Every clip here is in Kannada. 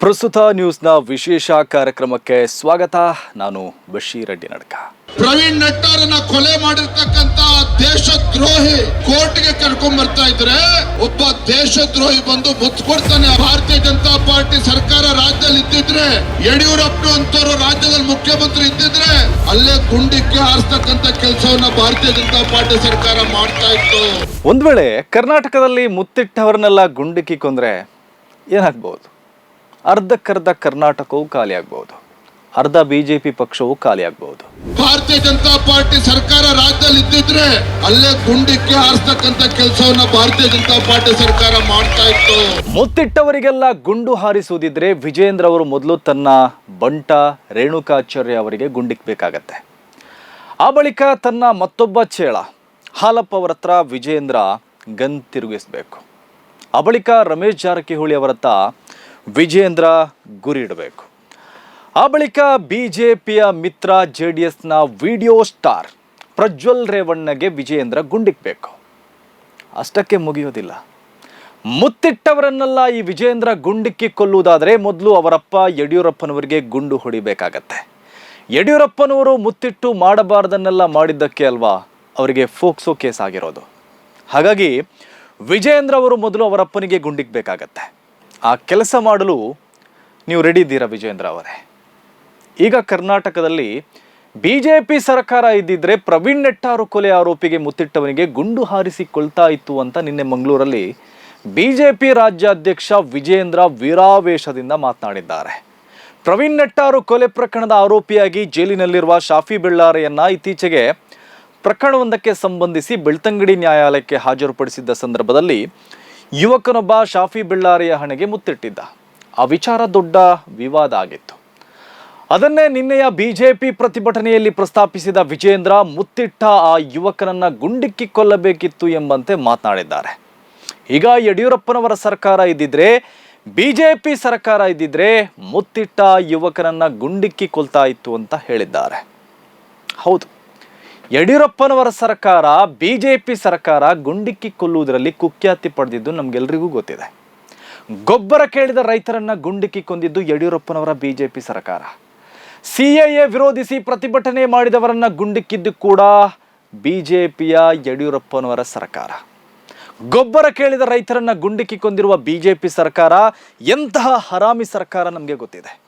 ಪ್ರಸ್ತುತ ನ್ಯೂಸ್ನ ವಿಶೇಷ ಕಾರ್ಯಕ್ರಮಕ್ಕೆ ಸ್ವಾಗತ. ನಾನು ಬಶೀರ್ ಅಡ್ಡಿ ನಡ್ಕ. ಪ್ರವೀಣ್ ನಟರನ್ನ ಕೊಲೆ ಮಾಡಿರ್ತಕ್ಕಂತ ದೇಶದ್ರೋಹಿ ಕೋರ್ಟ್ಗೆ ಕರ್ಕೊಂಡ್ ಬರ್ತಾ ಇದ್ರೆ ಒಬ್ಬ ದೇಶದ್ರೋಹಿ ಬಂದು ಮುಚ್ಕೊಡ್ತಾನೆ ಕೊಡ್ತಾನೆ ಭಾರತೀಯ ಜನತಾ ಪಾರ್ಟಿ ಸರ್ಕಾರ ರಾಜ್ಯದಲ್ಲಿ ಇದ್ದಿದ್ರೆ ಯಡಿಯೂರಪ್ಪ ಅಂತವರು ರಾಜ್ಯದಲ್ಲಿ ಮುಖ್ಯಮಂತ್ರಿ ಇದ್ದಿದ್ರೆ ಅಲ್ಲೇ ಗುಂಡಿಕ್ಕೆ ಹಾರಿಸ್ತಕ್ಕಂತ ಕೆಲಸವನ್ನ ಭಾರತೀಯ ಜನತಾ ಪಾರ್ಟಿ ಸರ್ಕಾರ ಮಾಡ್ತಾ ಇತ್ತು. ಒಂದ್ ವೇಳೆ ಕರ್ನಾಟಕದಲ್ಲಿ ಮುತ್ತಿಟ್ಟವರನ್ನೆಲ್ಲ ಗುಂಡಿಕ್ಕಿ ಕೊಂದ್ರೆ ಏನಾಗ್ಬೋದು ಅರ್ಧಕ್ಕರ್ಧ ಕರ್ನಾಟಕವು ಖಾಲಿ ಆಗ್ಬೋದು ಅರ್ಧ ಬಿಜೆಪಿ ಪಕ್ಷವು ಖಾಲಿ ಆಗ್ಬೋದು ಭಾರತೀಯ ಜನತಾ ಪಾರ್ಟಿ ಸರ್ಕಾರ ರಾಜ್ಯದಲ್ಲಿ ಇದ್ದಿದ್ರೆ ಅಲ್ಲೇ ಗುಂಡಿಕ್ಕೆ ಹಾರಿಸ್ತಕ್ಕಂತ ಕೆಲಸವನ್ನ ಭಾರತೀಯ ಜನತಾ ಪಾರ್ಟಿ ಸರ್ಕಾರ ಮಾಡ್ತಾ ಇತ್ತು. ಮುತ್ತಿಟ್ಟವರಿಗೆಲ್ಲ ಗುಂಡು ಹಾರಿಸುವುದಿದ್ರೆ ವಿಜೇಂದ್ರ ಅವರು ಮೊದಲು ತನ್ನ ಬಂಟ ರೇಣುಕಾಚಾರ್ಯ ಅವರಿಗೆ ಗುಂಡಿಕ್ಬೇಕಾಗತ್ತೆ ಆ ಬಳಿಕ ತನ್ನ ಮತ್ತೊಬ್ಬ ಚೇಳ ಹಾಲಪ್ಪ ಅವರ ಹತ್ರ ವಿಜೇಂದ್ರ ಗನ್ ತಿರುಗಿಸಬೇಕು. ಆ ಬಳಿಕ ರಮೇಶ್ ಜಾರಕಿಹೊಳಿ ಅವರ ಹತ್ರ ವಿಜೇಂದ್ರ ಗುರಿ ಇಡಬೇಕು ಆ ಬಳಿಕ ಬಿ ಜೆ ಪಿಯ ಮಿತ್ರ ಜೆ ಡಿ ಎಸ್ನ ವಿಡಿಯೋ ಸ್ಟಾರ್ ಪ್ರಜ್ವಲ್ ರೇವಣ್ಣಗೆ ವಿಜೇಂದ್ರ ಗುಂಡಿಕ್ಬೇಕು ಅಷ್ಟಕ್ಕೆ ಮುಗಿಯೋದಿಲ್ಲ. ಮುತ್ತಿಟ್ಟವರನ್ನೆಲ್ಲ ಈ ವಿಜೇಂದ್ರ ಗುಂಡಿಕ್ಕಿ ಕೊಲ್ಲುವುದಾದರೆ ಮೊದಲು ಅವರಪ್ಪ ಯಡಿಯೂರಪ್ಪನವರಿಗೆ ಗುಂಡು ಹೊಡಿಬೇಕಾಗತ್ತೆ. ಯಡಿಯೂರಪ್ಪನವರು ಮುತ್ತಿಟ್ಟು ಮಾಡಬಾರ್ದನ್ನೆಲ್ಲ ಮಾಡಿದ್ದಕ್ಕೆ ಅಲ್ವಾ? ಅವರಿಗೆ ಫೋಕ್ಸೋ ಕೇಸ್ ಆಗಿರೋದು. ಹಾಗಾಗಿ ವಿಜೇಂದ್ರ ಅವರು ಮೊದಲು ಅವರಪ್ಪನಿಗೆ ಗುಂಡಿಕ್ಬೇಕಾಗತ್ತೆ ಆ ಕೆಲಸ ಮಾಡಲು ನೀವು ರೆಡಿ ಇದ್ದೀರಾ ವಿಜೇಂದ್ರ ಅವರೇ? ಈಗ ಕರ್ನಾಟಕದಲ್ಲಿ ಬಿ ಜೆ ಪಿ ಸರ್ಕಾರ ಇದ್ದಿದ್ರೆ ಪ್ರವೀಣ್ ನೆಟ್ಟಾರು ಕೊಲೆ ಆರೋಪಿಗೆ ಮುತ್ತಿಟ್ಟವನಿಗೆ ಗುಂಡು ಹಾರಿಸಿಕೊಳ್ತಾ ಇತ್ತು ಅಂತ ನಿನ್ನೆ ಮಂಗಳೂರಲ್ಲಿ ಬಿ ಜೆ ಪಿ ರಾಜ್ಯಾಧ್ಯಕ್ಷ ವಿಜೇಂದ್ರ ವೀರಾವೇಶದಿಂದ ಮಾತನಾಡಿದ್ದಾರೆ. ಪ್ರವೀಣ್ ನೆಟ್ಟಾರು ಕೊಲೆ ಪ್ರಕರಣದ ಆರೋಪಿಯಾಗಿ ಜೈಲಿನಲ್ಲಿರುವ ಶಾಫಿ ಬೆಳ್ಳಾರೆಯನ್ನ ಇತ್ತೀಚೆಗೆ ಪ್ರಕರಣವೊಂದಕ್ಕೆ ಸಂಬಂಧಿಸಿ ಬೆಳ್ತಂಗಡಿ ನ್ಯಾಯಾಲಯಕ್ಕೆ ಹಾಜರುಪಡಿಸಿದ್ದ ಸಂದರ್ಭದಲ್ಲಿ ಯುವಕನೊಬ್ಬ ಶಾಫಿ ಬಳ್ಳಾರಿಯ ಹಣೆಗೆ ಮುತ್ತಿಟ್ಟಿದ್ದ. ಆ ವಿಚಾರ ದೊಡ್ಡ ವಿವಾದ ಆಗಿತ್ತು. ಅದನ್ನೇ ನಿನ್ನೆಯ ಬಿಜೆಪಿ ಪ್ರತಿಭಟನೆಯಲ್ಲಿ ಪ್ರಸ್ತಾಪಿಸಿದ ವಿಜೇಂದ್ರ ಮುತ್ತಿಟ್ಟ ಆ ಯುವಕನನ್ನ ಗುಂಡಿಕ್ಕಿ ಕೊಲ್ಲಬೇಕಿತ್ತು ಎಂಬಂತೆ ಮಾತನಾಡಿದ್ದಾರೆ. ಈಗ ಯಡಿಯೂರಪ್ಪನವರ ಸರ್ಕಾರ ಇದ್ದಿದ್ರೆ, ಬಿಜೆಪಿ ಸರ್ಕಾರ ಇದ್ದಿದ್ರೆ ಮುತ್ತಿಟ್ಟ ಯುವಕನನ್ನ ಗುಂಡಿಕ್ಕಿ ಕೊಲ್ತಾ ಇತ್ತು ಅಂತ ಹೇಳಿದ್ದಾರೆ. ಹೌದು. ಯಡಿಯೂರಪ್ಪನವರ ಸರ್ಕಾರ ಪಿ ಸರ್ಕಾರ ಗುಂಡಿಕ್ಕಿ ಕೊಲ್ಲುವುದರಲ್ಲಿ ಕುಖ್ಯಾತಿ ಪಡೆದಿದ್ದು ನಮಗೆಲ್ಲರಿಗೂ ಗೊತ್ತಿದೆ. ಗೊಬ್ಬರ ಕೇಳಿದ ರೈತರನ್ನ ಗುಂಡಿಕ್ಕಿ ಕೊಂದಿದ್ದು ಯಡಿಯೂರಪ್ಪನವರ ಬಿ ಜೆ ಪಿ ಸರ್ಕಾರ. ಸಿ ಎ ವಿರೋಧಿಸಿ ಪ್ರತಿಭಟನೆ ಮಾಡಿದವರನ್ನ ಗುಂಡಿಕ್ಕಿದ್ದು ಕೂಡ ಬಿ ಜೆ ಪಿಯ ಯಡಿಯೂರಪ್ಪನವರ ಸರ್ಕಾರ. ಗೊಬ್ಬರ ಕೇಳಿದ ರೈತರನ್ನ ಗುಂಡಿಕ್ಕಿ ಕೊಂದಿರುವ ಬಿ ಜೆ ಪಿ ಸರ್ಕಾರ ಎಂತಹ ಹರಾಮಿ ಸರ್ಕಾರ ನಮಗೆ ಗೊತ್ತಿದೆ.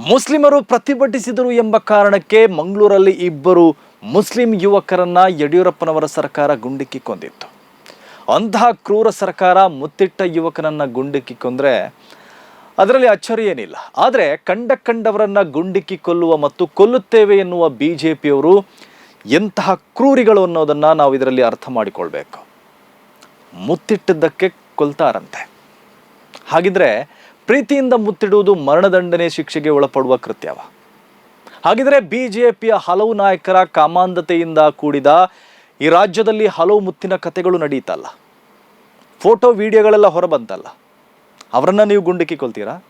ಮುಸ್ಲಿಮರು ಪ್ರತಿಭಟಿಸಿದರು ಎಂಬ ಕಾರಣಕ್ಕೆ ಮಂಗಳೂರಲ್ಲಿ ಇಬ್ಬರು ಮುಸ್ಲಿಂ ಯುವಕರನ್ನ ಯಡಿಯೂರಪ್ಪನವರ ಸರ್ಕಾರ ಗುಂಡಿಕ್ಕಿ ಕೊಂದಿತ್ತು. ಅಂತಹ ಕ್ರೂರ ಸರ್ಕಾರ ಮುತ್ತಿಟ್ಟ ಯುವಕನನ್ನ ಗುಂಡಿಕ್ಕಿ ಕೊಂದರೆ ಅದರಲ್ಲಿ ಅಚ್ಚರಿ ಏನಿಲ್ಲ. ಆದರೆ ಕಂಡ ಕಂಡವರನ್ನ ಗುಂಡಿಕ್ಕಿ ಕೊಲ್ಲುವ ಮತ್ತು ಕೊಲ್ಲುತ್ತೇವೆ ಎನ್ನುವ ಬಿ ಜೆ ಪಿಯವರು ಎಂತಹ ಕ್ರೂರಿಗಳು ಅನ್ನೋದನ್ನು ನಾವು ಇದರಲ್ಲಿ ಅರ್ಥ ಮಾಡಿಕೊಳ್ಬೇಕು. ಮುತ್ತಿಟ್ಟಿದ್ದಕ್ಕೆ ಕೊಲ್ತಾರಂತೆ. ಹಾಗಿದ್ರೆ ಪ್ರೀತಿಯಿಂದ ಮುತ್ತಿಡುವುದು ಮರಣದಂಡನೆ ಶಿಕ್ಷೆಗೆ ಒಳಪಡುವ ಕೃತ್ಯವ. ಹಾಗಿದ್ರೆ ಬಿ ಜೆ ಪಿಯ ಹಲವು ನಾಯಕರ ಕಾಮಾಂಧತೆಯಿಂದ ಕೂಡಿದ ಈ ರಾಜ್ಯದಲ್ಲಿ ಹಲವು ಮುತ್ತಿನ ಕಥೆಗಳು ನಡೀತಲ್ಲ ಫೋಟೋ, ವಿಡಿಯೋಗಳೆಲ್ಲ ಹೊರಬಂತಲ್ಲ. ಅವರನ್ನು ನೀವು ಗುಂಡಿಕ್ಕಿ ಕೊಲ್ತೀರಾ?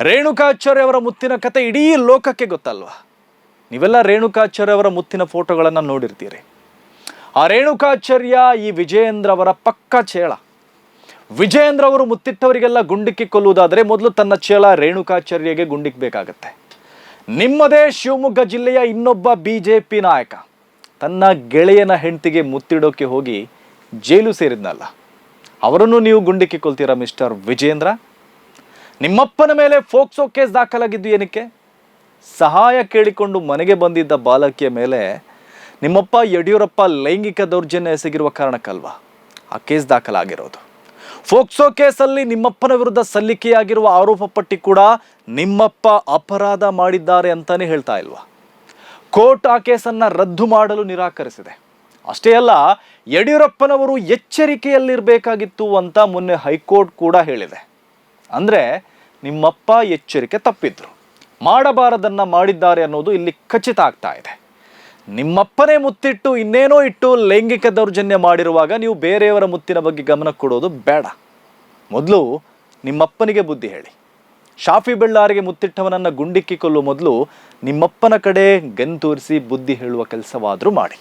ರೇಣುಕಾಚಾರ್ಯ ಅವರ ಮುತ್ತಿನ ಕತೆ ಇಡೀ ಲೋಕಕ್ಕೆ ಗೊತ್ತಲ್ವಾ? ನೀವೆಲ್ಲ ರೇಣುಕಾಚಾರ್ಯ ಅವರ ಮುತ್ತಿನ ಫೋಟೋಗಳನ್ನು ನೋಡಿರ್ತೀರಿ. ಆ ರೇಣುಕಾಚಾರ್ಯ ಈ ವಿಜಯೇಂದ್ರ ಅವರ ಪಕ್ಕ ಚೇಳ. ವಿಜಯೇಂದ್ರ ಅವರು ಮುತ್ತಿಟ್ಟವರಿಗೆಲ್ಲ ಗುಂಡಿಕ್ಕಿ ಕೊಲ್ಲುವುದಾದರೆ ಮೊದಲು ತನ್ನ ಚೇಳ ರೇಣುಕಾಚಾರ್ಯಗೆ ಗುಂಡಿಕ್ಬೇಕಾಗತ್ತೆ ನಿಮ್ಮದೇ ಶಿವಮೊಗ್ಗ ಜಿಲ್ಲೆಯ ಇನ್ನೊಬ್ಬ ಬಿ ಜೆ ಪಿ ನಾಯಕ. ತನ್ನ ಗೆಳೆಯನ ಹೆಂಡತಿಗೆ ಮುತ್ತಿಡೋಕೆ ಹೋಗಿ ಜೈಲು ಸೇರಿದ್ನಲ್ಲ. ಅವರನ್ನು ನೀವು ಗುಂಡಿಕ್ಕಿ ಕೊಲ್ತೀರಾ ಮಿಸ್ಟರ್ ವಿಜೇಂದ್ರ ನಿಮ್ಮಪ್ಪನ ಮೇಲೆ ಫೋಕ್ಸೋ ಕೇಸ್ ದಾಖಲಾಗಿದ್ದು ಏನಕ್ಕೆ? ಸಹಾಯ ಕೇಳಿಕೊಂಡು ಮನೆಗೆ ಬಂದಿದ್ದ ಬಾಲಕಿಯ ಮೇಲೆ ನಿಮ್ಮಪ್ಪ ಯಡಿಯೂರಪ್ಪ ಲೈಂಗಿಕ ದೌರ್ಜನ್ಯ ಎಸಗಿರುವ ಕಾರಣಕ್ಕಲ್ವಾ? ಆ ಕೇಸ್ ದಾಖಲಾಗಿರೋದು. ಫೋಕ್ಸೋ ಕೇಸಲ್ಲಿ ನಿಮ್ಮಪ್ಪನ ವಿರುದ್ಧ ಸಲ್ಲಿಕೆಯಾಗಿರುವ ಆರೋಪ ಪಟ್ಟಿ ಕೂಡ ನಿಮ್ಮಪ್ಪ ಅಪರಾಧ ಮಾಡಿದ್ದಾರೆ ಅಂತಾನೆ ಹೇಳ್ತಾ ಇಲ್ವಾ? ಕೋರ್ಟ್ ಆ ಕೇಸನ್ನ ರದ್ದು ಮಾಡಲು ನಿರಾಕರಿಸಿದೆ. ಅಷ್ಟೇ ಅಲ್ಲ, ಯಡಿಯೂರಪ್ಪನವರು ಎಚ್ಚರಿಕೆಯಲ್ಲಿರಬೇಕಾಗಿತ್ತು ಅಂತ ಮೊನ್ನೆ ಹೈಕೋರ್ಟ್ ಕೂಡ ಹೇಳಿದೆ. ಅಂದ್ರೆ ನಿಮ್ಮಪ್ಪ ಎಚ್ಚರಿಕೆ ತಪ್ಪಿದ್ರು. ಮಾಡಬಾರದನ್ನ ಮಾಡಿದ್ದಾರೆ ಅನ್ನೋದು ಇಲ್ಲಿ ಖಚಿತ ಆಗ್ತಾ ಇದೆ. ನಿಮ್ಮಪ್ಪನೇ ಮುತ್ತಿಟ್ಟು ಇನ್ನೇನೋ ಇಟ್ಟು ಲೈಂಗಿಕ ದೌರ್ಜನ್ಯ ಮಾಡಿರುವಾಗ ನೀವು ಬೇರೆಯವರ ಮುತ್ತಿನ ಬಗ್ಗೆ ಗಮನ ಕೊಡೋದು ಬೇಡ. ಮೊದಲು ನಿಮ್ಮಪ್ಪನಿಗೆ ಬುದ್ಧಿ ಹೇಳಿ. ಶಾಫಿ ಬೆಳ್ಳಾರಿಗೆ ಮುತ್ತಿಟ್ಟವನನ್ನು ಗುಂಡಿಕ್ಕಿ ಕೊಲ್ಲುವ ಮೊದಲು ನಿಮ್ಮಪ್ಪನ ಕಡೆ ಗನ್ ತೋರಿಸಿ ಬುದ್ಧಿ ಹೇಳುವ ಕೆಲಸವಾದರೂ ಮಾಡಿ.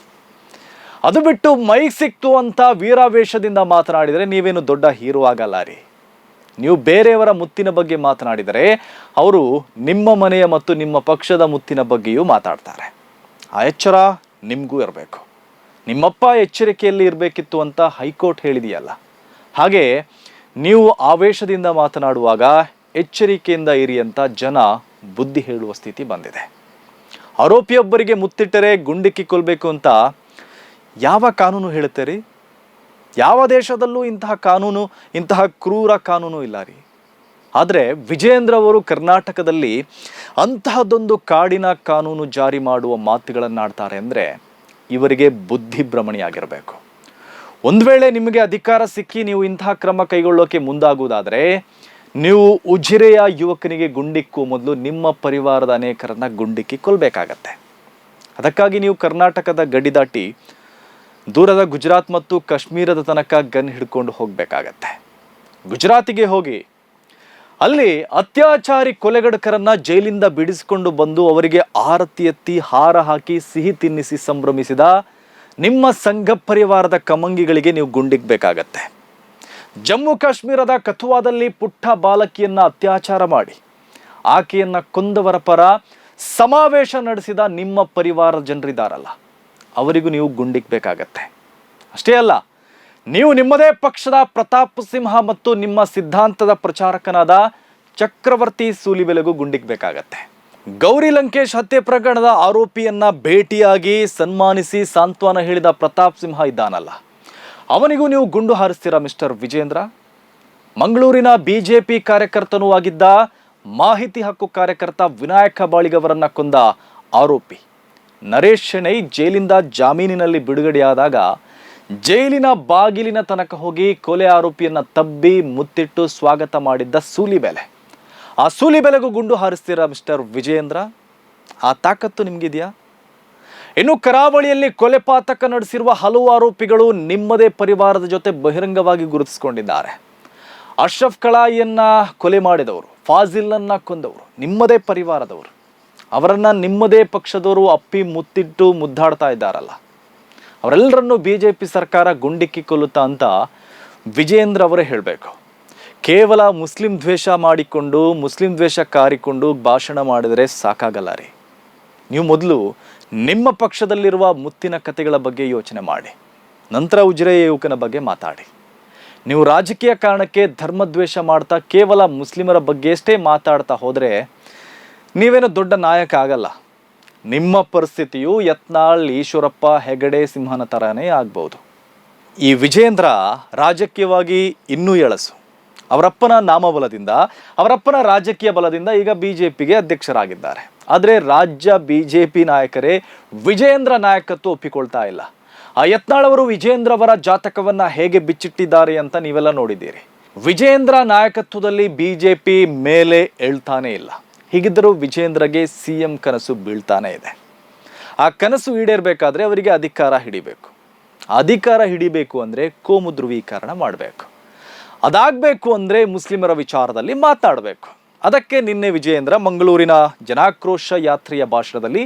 ಅದು ಬಿಟ್ಟು ಮೈಕ್ ಸಿಕ್ತು ಅಂತ ವೀರಾವೇಶದಿಂದ ಮಾತನಾಡಿದರೆ ನೀವೇನು ದೊಡ್ಡ ಹೀರೋ ಆಗಲ್ಲ ರೀ. ನೀವು ಬೇರೆಯವರ ಮುತ್ತಿನ ಬಗ್ಗೆ ಮಾತನಾಡಿದರೆ ಅವರು ನಿಮ್ಮ ಮನೆಯ ಮತ್ತು ನಿಮ್ಮ ಪಕ್ಷದ ಮುತ್ತಿನ ಬಗ್ಗೆಯೂ ಮಾತಾಡ್ತಾರೆ. ಆ ಎಚ್ಚರ ನಿಮಗೂ ಇರಬೇಕು. ನಿಮ್ಮಪ್ಪ ಎಚ್ಚರಿಕೆಯಲ್ಲಿ ಇರಬೇಕಿತ್ತು ಅಂತ ಹೈಕೋರ್ಟ್ ಹೇಳಿದೆಯಲ್ಲ. ಹಾಗೆ ನೀವು ಆವೇಶದಿಂದ ಮಾತನಾಡುವಾಗ ಎಚ್ಚರಿಕೆಯಿಂದ ಇರಿ ಅಂತ ಜನ ಬುದ್ಧಿ ಹೇಳುವ ಸ್ಥಿತಿ ಬಂದಿದೆ. ಆರೋಪಿಯೊಬ್ಬರಿಗೆ ಮುತ್ತಿಟ್ಟರೆ ಗುಂಡಿಕ್ಕಿ ಕೊಲ್ಬೇಕು ಅಂತ ಯಾವ ಕಾನೂನು ಹೇಳುತ್ತೆ ರೀ? ಯಾವ ದೇಶದಲ್ಲೂ ಇಂತಹ ಕಾನೂನು, ಇಂತಹ ಕ್ರೂರ ಕಾನೂನು ಇಲ್ಲ ರೀ. ಆದರೆ ವಿಜಯೇಂದ್ರ ಅವರು ಕರ್ನಾಟಕದಲ್ಲಿ ಅಂತಹದೊಂದು ಕಾಡಿನ ಕಾನೂನು ಜಾರಿ ಮಾಡುವ ಮಾತುಗಳನ್ನಾಡ್ತಾರೆ ಅಂದರೆ ಇವರಿಗೆ ಬುದ್ಧಿಭ್ರಮಣೆಯಾಗಿರಬೇಕು ಒಂದು ವೇಳೆ ನಿಮಗೆ ಅಧಿಕಾರ ಸಿಕ್ಕಿ ನೀವು ಇಂತಹ ಕ್ರಮ ಕೈಗೊಳ್ಳೋಕೆ ಮುಂದಾಗುವುದಾದರೆ ನೀವು ಉಜಿರೆಯ ಯುವಕನಿಗೆ ಗುಂಡಿಕ್ಕುವ ಮೊದಲು ನಿಮ್ಮ ಪರಿವಾರದ ಅನೇಕರನ್ನ ಗುಂಡಿಕ್ಕಿ ಕೊಲ್ಲಬೇಕಾಗತ್ತೆ ಅದಕ್ಕಾಗಿ ನೀವು ಕರ್ನಾಟಕದ ಗಡಿ ದಾಟಿ ದೂರದ ಗುಜರಾತ್ ಮತ್ತು ಕಾಶ್ಮೀರದ ತನಕ ಗನ್ ಹಿಡ್ಕೊಂಡು ಹೋಗಬೇಕಾಗತ್ತೆ. ಗುಜರಾತಿಗೆ ಹೋಗಿ ಅಲ್ಲಿ ಅತ್ಯಾಚಾರಿ ಕೊಲೆಗಡಕರನ್ನ ಜೈಲಿಂದ ಬಿಡಿಸಿಕೊಂಡು ಬಂದು ಅವರಿಗೆ ಆರತಿ ಎತ್ತಿ ಹಾರ ಹಾಕಿ ಸಿಹಿ ತಿನ್ನಿಸಿ ಸಂಭ್ರಮಿಸಿದ ನಿಮ್ಮ ಸಂಘ ಪರಿವಾರದ ಕಮಂಗಿಗಳಿಗೆ ನೀವು ಗುಂಡಿಗ್ಬೇಕಾಗತ್ತೆ ಜಮ್ಮು ಕಾಶ್ಮೀರದ ಕಥುವಾದಲ್ಲಿ ಪುಟ್ಟ ಬಾಲಕಿಯನ್ನ ಅತ್ಯಾಚಾರ ಮಾಡಿ. ಆಕೆಯನ್ನ ಕೊಂದವರ ಪರ ಸಮಾವೇಶ ನಡೆಸಿದ ನಿಮ್ಮ ಪರಿವಾರ ಜನರಿದ್ದಾರಲ್ಲ ಅವರಿಗೂ ನೀವು ಗುಂಡಿಕ್ಬೇಕಾಗತ್ತೆ ಅಷ್ಟೇ ಅಲ್ಲ ನೀವು ನಿಮ್ಮದೇ ಪಕ್ಷದ ಪ್ರತಾಪ್ ಸಿಂಹ ಮತ್ತು ನಿಮ್ಮ ಸಿದ್ಧಾಂತದ ಪ್ರಚಾರಕನಾದ ಚಕ್ರವರ್ತಿ ಸೂಲಿಬೆಲೆಗೂ ಗುಂಡಿಕ್ಬೇಕಾಗತ್ತೆ ಗೌರಿ ಲಂಕೇಶ್ ಹತ್ಯೆ ಪ್ರಕರಣದ ಆರೋಪಿಯನ್ನ ಭೇಟಿಯಾಗಿ ಸನ್ಮಾನಿಸಿ ಸಾಂತ್ವನ ಹೇಳಿದ ಪ್ರತಾಪ್ ಸಿಂಹ ಇದ್ದಾನಲ್ಲ. ಅವನಿಗೂ ನೀವು ಗುಂಡು ಹಾರಿಸ್ತೀರಾ ಮಿಸ್ಟರ್ ವಿಜೇಂದ್ರ? ಮಂಗಳೂರಿನ ಬಿಜೆಪಿ ಕಾರ್ಯಕರ್ತನೂ ಆಗಿದ್ದ ಮಾಹಿತಿ ಹಕ್ಕು ಕಾರ್ಯಕರ್ತ ವಿನಾಯಕ ಬಾಳಿಗವರನ್ನ ಕೊಂದ ಆರೋಪಿ. ನರೇಶ್ ಶೆಣೈ ಜೈಲಿಂದ ಜಾಮೀನಿನಲ್ಲಿ ಬಿಡುಗಡೆಯಾದಾಗ ಜೈಲಿನ ಬಾಗಿಲಿನ ತನಕ ಹೋಗಿ ಕೊಲೆ ಆರೋಪಿಯನ್ನ ತಬ್ಬಿ ಮುತ್ತಿಟ್ಟು ಸ್ವಾಗತ ಮಾಡಿದ್ದ ಸೂಲಿಬೆಲೆ ಆ ಸೂಲಿಬೆಲೆಗೂ ಗುಂಡು ಹಾರಿಸ್ತೀರಾ ಮಿಸ್ಟರ್ ವಿಜಯೇಂದ್ರ? ಆ ತಾಕತ್ತು ನಿಮ್ಗಿದೆಯಾ? ಇನ್ನು ಕರಾವಳಿಯಲ್ಲಿ ಕೊಲೆ ಪಾತಕ ನಡೆಸಿರುವ ಹಲವು ಆರೋಪಿಗಳು ನಿಮ್ಮದೇ ಪರಿವಾರದ ಜೊತೆ ಬಹಿರಂಗವಾಗಿ ಗುರುತಿಸಿಕೊಂಡಿದ್ದಾರೆ. ಅಶ್ರಫ್ ಕಳಾಯಿಯನ್ನ ಕೊಲೆ ಮಾಡಿದವರು, ಫಾಜಿಲನ್ನ ಕೊಂದವರು, ನಿಮ್ಮದೇ ಪರಿವಾರದವರು. ಅವರನ್ನ ನಿಮ್ಮದೇ ಪಕ್ಷದವರು ಅಪ್ಪಿ ಮುತ್ತಿಟ್ಟು ಮುದ್ದಾಡ್ತಾ ಇದ್ದಾರಲ್ಲ. ಅವರೆಲ್ಲರನ್ನೂ ಬಿ ಜೆ ಪಿ ಸರ್ಕಾರ ಗುಂಡಿಕ್ಕಿ ಕೊಲ್ಲುತ್ತಾ ಅಂತ ವಿಜೇಂದ್ರ ಅವರೇ ಹೇಳಬೇಕು. ಕೇವಲ ಮುಸ್ಲಿಂ ದ್ವೇಷ ಮಾಡಿಕೊಂಡು, ಮುಸ್ಲಿಂ ದ್ವೇಷ ಕಾರಿಕೊಂಡು ಭಾಷಣ ಮಾಡಿದರೆ ಸಾಕಾಗಲ್ಲ ರೀ. ನೀವು ಮೊದಲು ನಿಮ್ಮ ಪಕ್ಷದಲ್ಲಿರುವ ಮುತ್ತಿನ ಕಥೆಗಳ ಬಗ್ಗೆ ಯೋಚನೆ ಮಾಡಿ. ನಂತರ ಉಜಿರೆಯ ಯುವಕನ ಬಗ್ಗೆ ಮಾತಾಡಿ. ನೀವು ರಾಜಕೀಯ ಕಾರಣಕ್ಕೆ ಧರ್ಮದ್ವೇಷ ಮಾಡ್ತಾ ಕೇವಲ ಮುಸ್ಲಿಮರ ಬಗ್ಗೆಷ್ಟೇ ಮಾತಾಡ್ತಾ ಹೋದರೆ ನೀವೇನೋ ದೊಡ್ಡ ನಾಯಕ ಆಗಲ್ಲ. ನಿಮ್ಮ ಪರಿಸ್ಥಿತಿಯು ಯತ್ನಾಳ್, ಈಶ್ವರಪ್ಪ, ಹೆಗಡೆ, ಸಿಂಹನ ಥರನೇ ಆಗ್ಬೋದು. ಈ ವಿಜೇಂದ್ರ ರಾಜಕೀಯವಾಗಿ ಇನ್ನೂ ಎಳಸು. ಅವರಪ್ಪನ ನಾಮಬಲದಿಂದ, ಅವರಪ್ಪನ ರಾಜಕೀಯ ಬಲದಿಂದ ಈಗ ಬಿ ಜೆ ಪಿಗೆ ಅಧ್ಯಕ್ಷರಾಗಿದ್ದಾರೆ. ಆದರೆ ರಾಜ್ಯ ಬಿ ಜೆ ಪಿ ನಾಯಕರೇ ವಿಜೇಂದ್ರ ನಾಯಕತ್ವ ಒಪ್ಪಿಕೊಳ್ತಾ ಇಲ್ಲ. ಆ ಯತ್ನಾಳ್ ಅವರು ವಿಜೇಂದ್ರ ಅವರ ಜಾತಕವನ್ನ ಹೇಗೆ ಬಿಚ್ಚಿಟ್ಟಿದ್ದಾರೆ ಅಂತ ನೀವೆಲ್ಲ ನೋಡಿದ್ದೀರಿ. ವಿಜೇಂದ್ರ ನಾಯಕತ್ವದಲ್ಲಿ ಬಿ ಜೆ ಪಿ ಮೇಲೆ ಏಳ್ತಾನೇ ಇಲ್ಲ. ಹೀಗಿದ್ದರೂ ವಿಜೇಂದ್ರಗೆ ಸಿ ಎಂ ಕನಸು ಬೀಳ್ತಾನೆ ಇದೆ. ಆ ಕನಸು ಈಡೇರಬೇಕಾದ್ರೆ ಅವರಿಗೆ ಅಧಿಕಾರ ಹಿಡಿಬೇಕು. ಅಧಿಕಾರ ಹಿಡಿಬೇಕು ಅಂದರೆ ಕೋಮು ಧ್ರುವೀಕರಣ ಮಾಡಬೇಕು. ಅದಾಗಬೇಕು ಅಂದರೆ ಮುಸ್ಲಿಮರ ವಿಚಾರದಲ್ಲಿ ಮಾತನಾಡಬೇಕು ಅದಕ್ಕೆ ನಿನ್ನೆ ವಿಜಯೇಂದ್ರ ಮಂಗಳೂರಿನ ಜನಾಕ್ರೋಶ ಯಾತ್ರೆಯ ಭಾಷಣದಲ್ಲಿ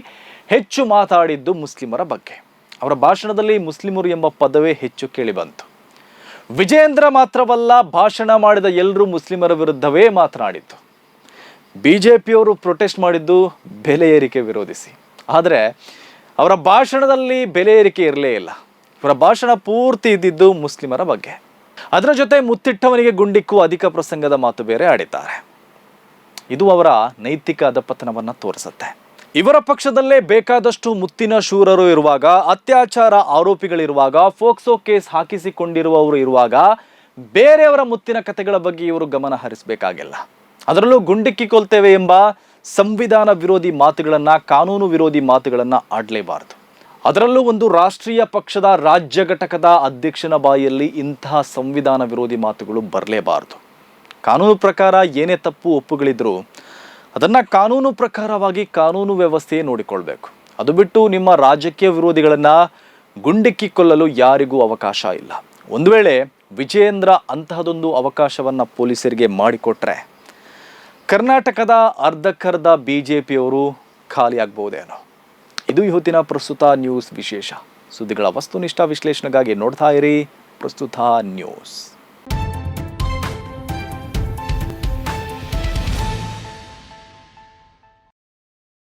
ಹೆಚ್ಚು ಮಾತಾಡಿದ್ದು ಮುಸ್ಲಿಮರ ಬಗ್ಗೆ. ಅವರ ಭಾಷಣದಲ್ಲಿ ಮುಸ್ಲಿಮರು ಎಂಬ ಪದವೇ ಹೆಚ್ಚು ಕೇಳಿಬಂತು. ವಿಜಯೇಂದ್ರ ಮಾತ್ರವಲ್ಲ ಭಾಷಣ ಮಾಡಿದ ಎಲ್ಲರೂ ಮುಸ್ಲಿಮರ ವಿರುದ್ಧವೇ ಮಾತನಾಡಿದ್ದು. ಬಿ ಜೆ ಪಿಯವರು ಪ್ರೊಟೆಸ್ಟ್ ಮಾಡಿದ್ದು ಬೆಲೆ ಏರಿಕೆ ವಿರೋಧಿಸಿ. ಆದರೆ ಅವರ ಭಾಷಣದಲ್ಲಿ ಬೆಲೆ ಏರಿಕೆ ಇರಲೇ ಇಲ್ಲ. ಇವರ ಭಾಷಣ ಪೂರ್ತಿ ಇದ್ದಿದ್ದು ಮುಸ್ಲಿಮರ ಬಗ್ಗೆ. ಅದರ ಜೊತೆ ಮುತ್ತಿಟ್ಟವನಿಗೆ ಗುಂಡಿಕ್ಕು ಅಧಿಕ ಪ್ರಸಂಗದ ಮಾತು ಬೇರೆ ಆಡಿದ್ದಾರೆ. ಇದು ಅವರ ನೈತಿಕ ಅಧಪತನವನ್ನು ತೋರಿಸುತ್ತೆ. ಇವರ ಪಕ್ಷದಲ್ಲೇ ಬೇಕಾದಷ್ಟು ಮುತ್ತಿನ ಶೂರರು ಇರುವಾಗ, ಅತ್ಯಾಚಾರ ಆರೋಪಿಗಳಿರುವಾಗ ಫೋಕ್ಸೋ ಕೇಸ್ ಹಾಕಿಸಿಕೊಂಡಿರುವವರು ಇರುವಾಗ, ಬೇರೆಯವರ ಮುತ್ತಿನ ಕಥೆಗಳ ಬಗ್ಗೆ ಇವರು ಗಮನ ಹರಿಸಬೇಕಾಗಿಲ್ಲ. ಅದರಲ್ಲೂ ಗುಂಡಿಕ್ಕಿ ಕೊಲ್ತೇವೆ ಎಂಬ ಸಂವಿಧಾನ ವಿರೋಧಿ ಮಾತುಗಳನ್ನು, ಕಾನೂನು ವಿರೋಧಿ ಮಾತುಗಳನ್ನು ಆಡಲೇಬಾರದು. ಅದರಲ್ಲೂ ಒಂದು ರಾಷ್ಟ್ರೀಯ ಪಕ್ಷದ ರಾಜ್ಯ ಘಟಕದ ಅಧ್ಯಕ್ಷನ ಬಾಯಲ್ಲಿ ಇಂತಹ ಸಂವಿಧಾನ ವಿರೋಧಿ ಮಾತುಗಳು ಬರಲೇಬಾರದು. ಕಾನೂನು ಪ್ರಕಾರ ಏನೇ ತಪ್ಪು ಒಪ್ಪುಗಳಿದ್ರು ಅದನ್ನು ಕಾನೂನು ಪ್ರಕಾರವಾಗಿ ಕಾನೂನು ವ್ಯವಸ್ಥೆಯೇ ನೋಡಿಕೊಳ್ಬೇಕು. ಅದು ಬಿಟ್ಟು ನಿಮ್ಮ ರಾಜಕೀಯ ವಿರೋಧಿಗಳನ್ನು ಗುಂಡಿಕ್ಕಿ ಕೊಲ್ಲಲು ಯಾರಿಗೂ ಅವಕಾಶ ಇಲ್ಲ. ಒಂದು ವೇಳೆ ವಿಜಯೇಂದ್ರ ಅಂತಹದೊಂದು ಅವಕಾಶವನ್ನು ಪೊಲೀಸರಿಗೆ ಮಾಡಿಕೊಟ್ರೆ ಕರ್ನಾಟಕದ ಅರ್ಧಕ್ಕರ್ಧ ಬಿ ಜೆ ಪಿಯವರು ಖಾಲಿಯಾಗಬಹುದೇನೋ. ಇದು ಇವತ್ತಿನ ಪ್ರಸ್ತುತ ನ್ಯೂಸ್ ವಿಶೇಷ. ಸುದ್ದಿಗಳ ವಸ್ತುನಿಷ್ಠ ವಿಶ್ಲೇಷಣೆಗಾಗಿ ನೋಡ್ತಾ ಇರಿ ಪ್ರಸ್ತುತ ನ್ಯೂಸ್.